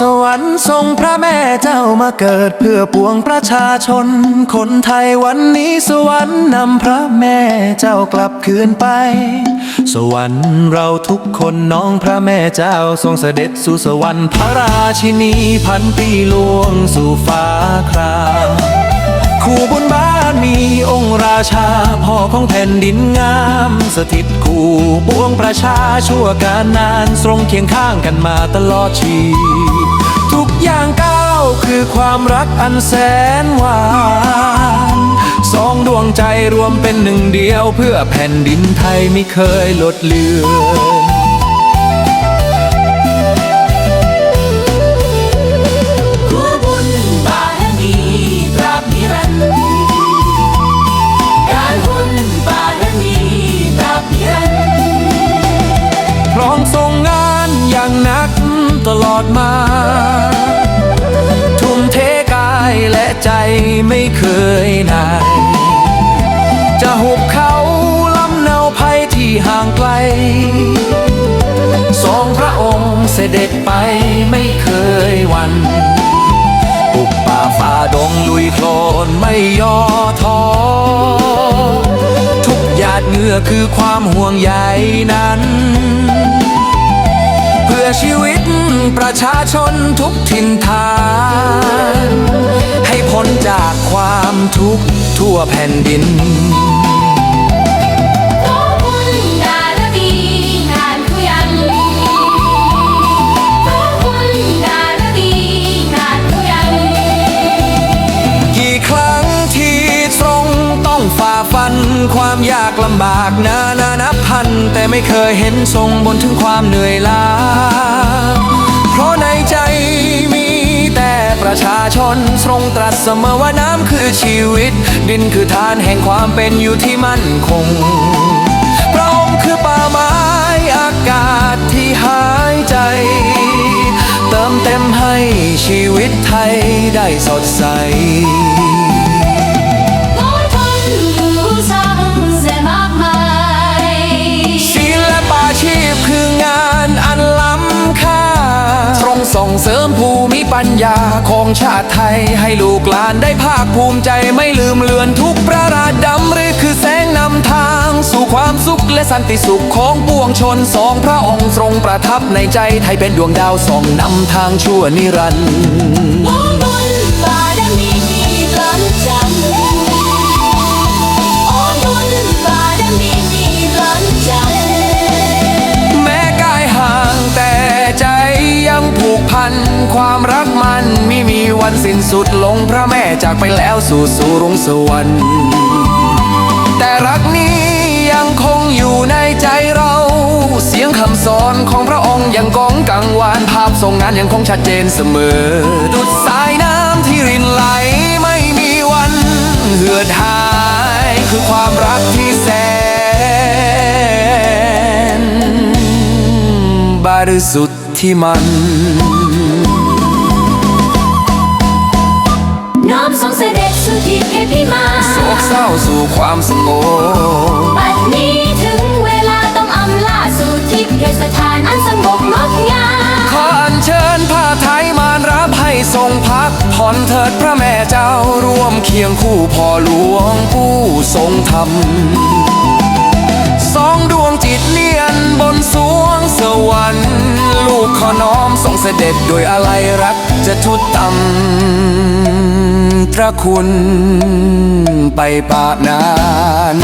สวรรค์ทรงพระแม่เจ้ามาเกิดเพื่อปวงประชาชน คนไทยวันนี้สวรรค์นำพระแม่เจ้ากลับคืนไป สวรรค์เราทุกคนน้องพระแม่เจ้าทรงเสด็จสู่สวรรค์พระราชินีพันปีหลวงสู่ฟ้าครามคู่บุญบาร มีองค์ราชา พ่อของแผ่นดินงาม สถิตคู่ปวงประชาชั่วการนานทรงเคียงข้างกันมาตลอดชีพทุกอย่างก้าวคือความรักอันแสนหวานสองดวงใจรวมเป็นหนึ่งเดียว เพื่อแผ่นดินไทยไม่เคยลดเลือน ลอดมา ทุ่มเทกายและใจไม่เคยนาย จะหุบเขาลำเนาภัยที่ห่างไกล สองพระองค์เสด็จไปไม่เคยวันปุบป่าฝ่าดงลุยโคลนไม่ย่อท้อทุกหยาดเหงื่อคือความห่วงใยนั้น อชีวิตประชาชนทุกถิ่นฐาน ให้พ้นจากความทุกข์ทั่วแผ่นดินคู่บุญบารมีงานผู้ยังคู่บุญบารมีงานผู้ยังกี่ครั้งที่ทรงต้องฝ่าฟ นความยากลำบากนานานับพัน แต่ไม่เคยเห็นทรงบนถึงความเหนื่อยล้า เพราะในใจมีแต่ประชาชนทรงตรัสเสมอว่าน้ำคือชีวิต ดินคือทานแห่งความเป็นอยู่ที่มั่นคงพระองค์คือป่าไม้อากาศที่หายใจ เติมเต็มให้ชีวิตไทยได้สดใส ตรงส่งเสริมภูมิปัญญาของชาติไทย ให้ลูกหลานได้ภาคภูมิใจไม่ลืมเลือนทุกประราชดำหรือคือแสงนำทาง สู่ความสุขและสันติสุขของปวงชนสองพระองค์ทรงประทับในใจไทยเป็นดวงดาวส่องนำทางชั่วนิรันดร์ ความรักมันไม่มีวันสิ้นสุดลงพระแม่จากไปแล้วสู่สู่รุงสวรรค์แต่รักนี้ยังคงอยู่ในใจเรา เสียงคำสอนของพระองค์ยังก้องกังวานภาพทรงงานยังคงชัดเจนเสมอ ดุดสายน้ำที่รินไหลไม่มีวันเหือดหายคือความรักที่แสนบริสุทธิ์ที่มัน ทรงเสด็จสู่ที่เพพิมานโศกเศร้าสู่ความสงบบัดนี้ถึงเวลาต้องอำลาสู่ทิพยสถานอันสงบงดงามขออัญเชิญผ้าไทยมารรับให้ทรงพักผ่อนเถิดพระแม่เจ้าร่วมเคียงคู่พ่อหลวงผู้ทรงธรรมสองดวงจิตเนียนบนสวงสวรรค์ลูกขอน้อมทรงเสด็จโดยอะไรรักจะทุตตำ พระคุณไปปากนาน